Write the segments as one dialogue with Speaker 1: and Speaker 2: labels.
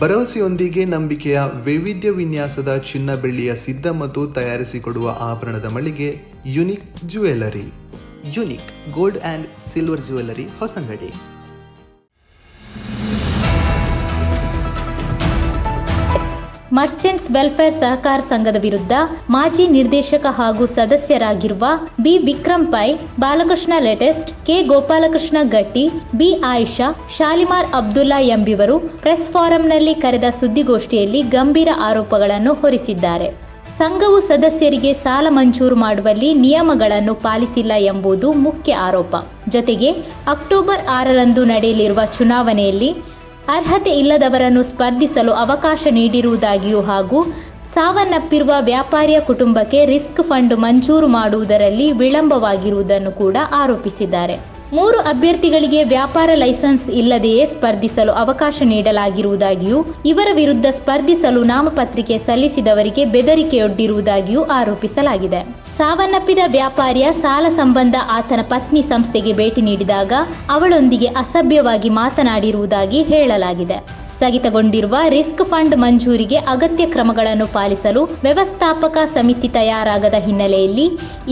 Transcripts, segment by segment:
Speaker 1: ಭರವಸೆಯೊಂದಿಗೆ ನಂಬಿಕೆಯ ವೈವಿಧ್ಯ ವಿನ್ಯಾಸದ ಚಿನ್ನ ಬೆಳ್ಳಿಯ ಸಿದ್ಧ ಮತ್ತು ತಯಾರಿಸಿಕೊಡುವ ಆಭರಣದ ಮಳಿಗೆ unique jewellery unique gold and silver jewellery Hosangadi
Speaker 2: merchants welfare ಸಹಕಾರ ಸಂಘದ ವಿರುದ್ಧ ಮಾಜಿ ನಿರ್ದೇಶಕ ಹಾಗೂ ಸದಸ್ಯರಾಗಿರುವ ಬಿ ವಿಕ್ರಮ್ ಪೈ ಬಾಲಕೃಷ್ಣ ಲೇಟೆಸ್ಟ್ ಕೆ ಗೋಪಾಲಕೃಷ್ಣ ಗಟ್ಟಿ ಬಿ ಆಯಿಷಾ ಶಾಲಿಮಾರ್ ಅಬ್ದುಲ್ಲಾ ಎಂಬಿವರು ಪ್ರೆಸ್ ಫಾರಂನಲ್ಲಿ ಕರೆದ ಸುದ್ದಿಗೋಷ್ಠಿಯಲ್ಲಿ ಗಂಭೀರ ಆರೋಪಗಳನ್ನು ಹೊರಿಸಿದ್ದಾರೆ ಸಂಘವು ಸದಸ್ಯರಿಗೆ ಸಾಲ ಮಂಜೂರು ಮಾಡುವಲ್ಲಿ ನಿಯಮಗಳನ್ನು ಪಾಲಿಸಿಲ್ಲ ಎಂಬುದು ಮುಖ್ಯ ಆರೋಪ ಜೊತೆಗೆ ಅಕ್ಟೋಬರ್ ಆರರಂದು ನಡೆಯಲಿರುವ ಚುನಾವಣೆಯಲ್ಲಿ ಅರ್ಹತೆ ಇಲ್ಲದವರನ್ನು ಸ್ಪರ್ಧಿಸಲು ಅವಕಾಶ ನೀಡಿರುವುದಾಗಿಯೂ ಹಾಗೂ ಸಾವನ್ನಪ್ಪಿರುವ ವ್ಯಾಪಾರಿಯ ಕುಟುಂಬಕ್ಕೆ ರಿಸ್ಕ್ ಫಂಡ್ ಮಂಜೂರು ಮಾಡುವುದರಲ್ಲಿ ವಿಳಂಬವಾಗಿರುವುದನ್ನು ಕೂಡ ಆರೋಪಿಸಿದ್ದಾರೆ ಮೂರು ಅಭ್ಯರ್ಥಿಗಳಿಗೆ ವ್ಯಾಪಾರ ಲೈಸೆನ್ಸ್ ಇಲ್ಲದೆಯೇ ಸ್ಪರ್ಧಿಸಲು ಅವಕಾಶ ನೀಡಲಾಗಿರುವುದಾಗಿಯೂ ಇವರ ವಿರುದ್ಧ ಸ್ಪರ್ಧಿಸಲು ನಾಮಪತ್ರಿಕೆ ಸಲ್ಲಿಸಿದವರಿಗೆ ಬೆದರಿಕೆಯೊಡ್ಡಿರುವುದಾಗಿಯೂ ಆರೋಪಿಸಲಾಗಿದೆ ಸಾವನ್ನಪ್ಪಿದ ವ್ಯಾಪಾರಿಯ ಸಾಲ ಸಂಬಂಧ ಆತನ ಪತ್ನಿ ಸಂಸ್ಥೆಗೆ ಭೇಟಿ ನೀಡಿದಾಗ ಅವಳೊಂದಿಗೆ ಅಸಭ್ಯವಾಗಿ ಮಾತನಾಡಿರುವುದಾಗಿ ಹೇಳಲಾಗಿದೆ ಸ್ಥಗಿತಗೊಂಡಿರುವ ರಿಸ್ಕ್ ಫಂಡ್ ಮಂಜೂರಿಗೆ ಅಗತ್ಯ ಕ್ರಮಗಳನ್ನು ಪಾಲಿಸಲು ವ್ಯವಸ್ಥಾಪಕ ಸಮಿತಿ ತಯಾರಾಗದ ಹಿನ್ನೆಲೆಯಲ್ಲಿ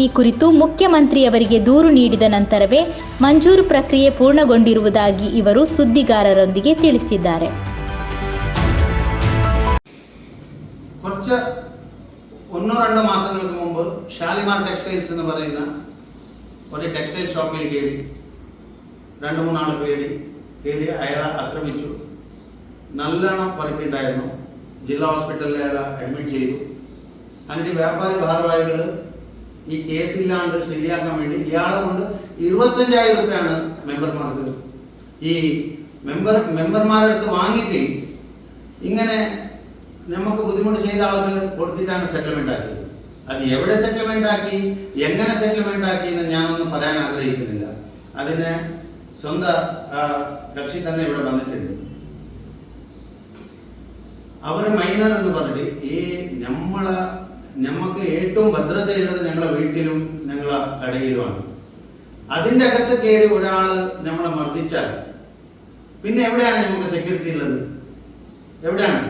Speaker 2: ಈ ಕುರಿತು ಮುಖ್ಯಮಂತ್ರಿಯವರಿಗೆ ದೂರು ನೀಡಿದ ನಂತರವೇ ಮಂಜೂರು ಪ್ರಕ್ರಿಯೆ ಪೂರ್ಣಗೊಂಡಿರುವುದಾಗಿ ಇವರು ಸುದ್ದಿಗಾರರೊಂದಿಗೆ ತಿಳಿಸಿದ್ದಾರೆ
Speaker 3: ഒന്നോ രണ്ടോ മാസങ്ങൾക്ക് മുമ്പ് ഷാലിമാർ ടെക്സ്റ്റൈൽസ് എന്ന് പറയുന്ന ഒരു ടെക്സ്റ്റൈൽ ഷോപ്പിൽ കയറി രണ്ട് മൂന്നാൾ കയറി ചെയ്തു വേണ്ടി ഇരുപത്തഞ്ചായിരം റുപ്യാണ് മെമ്പർമാർക്ക് ഈ മെമ്പർ മെമ്പർമാരുടെ അടുത്ത് വാങ്ങിയിട്ട് ഇങ്ങനെ നമുക്ക് ബുദ്ധിമുട്ട് ചെയ്ത ആൾക്ക് കൊടുത്തിട്ടാണ് സെറ്റിൽമെന്റ് ആക്കിയത് അത് എവിടെ സെറ്റിൽമെന്റ് ആക്കി എങ്ങനെ സെറ്റിൽമെന്റ് ആക്കി എന്ന് ഞാനൊന്നും പറയാൻ ആഗ്രഹിക്കുന്നില്ല അതിന് സ്വന്തം കക്ഷി തന്നെ ഇവിടെ വന്നിട്ടുണ്ട് അവർ മൈനർ എന്ന് പറഞ്ഞിട്ട് ഈ നമ്മളെ നമുക്ക് ഏറ്റവും ഭദ്രതയുള്ളത് ഞങ്ങളുടെ വീട്ടിലും ഞങ്ങളെ കടയിലുമാണ് അതിൻ്റെ അകത്ത് കയറി ഒരാൾ നമ്മളെ മർദ്ദിച്ചാൽ പിന്നെ എവിടെയാണ് നമുക്ക് സെക്യൂരിറ്റി ഉള്ളത് എവിടെയാണ്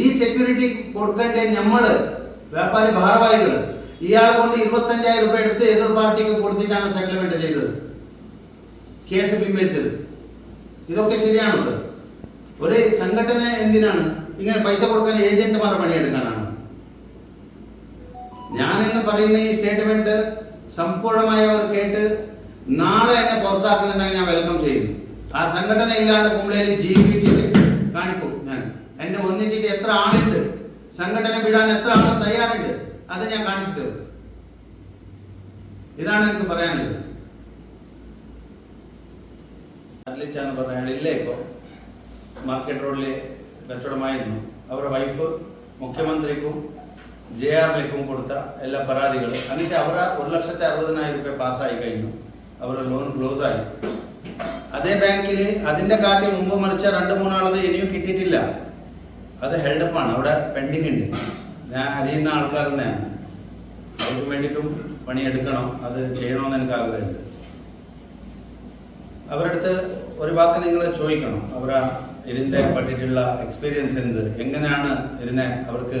Speaker 3: ഈ സെക്യൂരിറ്റി കൊടുക്കേണ്ട നമ്മൾ വ്യാപാരി ഭാരവാഹികൾ ഇയാളെ കൊണ്ട് അഞ്ചായിരം രൂപ എടുത്ത് എതിർ പാർട്ടിക്ക് കൊടുത്തിട്ടാണ് സെറ്റിൽമെന്റ് ചെയ്തത് കേസ് പിൻവലിച്ചത് ഇതൊക്കെ ശരിയാണോ സർ ഒരു സംഘടന എന്തിനാണ് ഇങ്ങനെ പൈസ കൊടുക്കാൻ ഏജന്റുമാർ പണിയെടുക്കാനാണ് ഞാൻ എന്ന് പറയുന്ന ഈ സ്റ്റേറ്റ്മെന്റ് സമ്പൂർണ്ണമായി അവർ കേട്ട് നാളെ എന്നെ പുറത്താക്കുന്നുണ്ടെങ്കിൽ ഞാൻ വെൽക്കം ചെയ്യുന്നു ആ സംഘടന ഇല്ലാണ്ട് കുമ്പളയിൽ ജീവിച്ചിട്ട് കാണിക്കും ഞാൻ എന്നെ ഒന്നിച്ചിട്ട് എത്ര ആളുണ്ട് സംഘടന വിടാൻ എത്ര ആൾ തയ്യാറുണ്ട് അത് ഞാൻ കാണിച്ചു തരും ഇതാണ് എനിക്ക് പറയാനുള്ളത് അർലിച്ചാന്ന് പറഞ്ഞ ഇപ്പോൾ മാർക്കറ്റ് റോഡിലെ കച്ചവടമായിരുന്നു അവരുടെ വൈഫ് മുഖ്യമന്ത്രിക്കും ജെ ആർ ആറിലേക്കും കൊടുത്ത എല്ലാ പരാതികളും എന്നിട്ട് അവർ ഒരു ലക്ഷത്തി അറുപതിനായിരം രൂപ പാസ്സായി കഴിഞ്ഞു അവരുടെ ലോൺ ക്ലോസ് ആയി അതേ ബാങ്കിൽ അതിൻ്റെ കാട്ടി മുമ്പ് മറിച്ച രണ്ട് മൂന്നാളത് ഇനിയും കിട്ടിയിട്ടില്ല അത് ഹെൽഡപ്പാണ് അവിടെ പെൻഡിങ് ഉണ്ട് ഞാൻ അറിയുന്ന ആൾക്കാർ തന്നെയാണ് അവർക്ക് വേണ്ടിയിട്ടും പണിയെടുക്കണം അത് ചെയ്യണമെന്ന് എനിക്ക് ആഗ്രഹമുണ്ട് അവരടുത്ത് ഒരു വാക്ക് നിങ്ങൾ ചോദിക്കണം അവരാ ഇതിൻ്റെ പറ്റിയിട്ടുള്ള എക്സ്പീരിയൻസ് എന്ത് എങ്ങനെയാണ് ഇതിനെ അവർക്ക്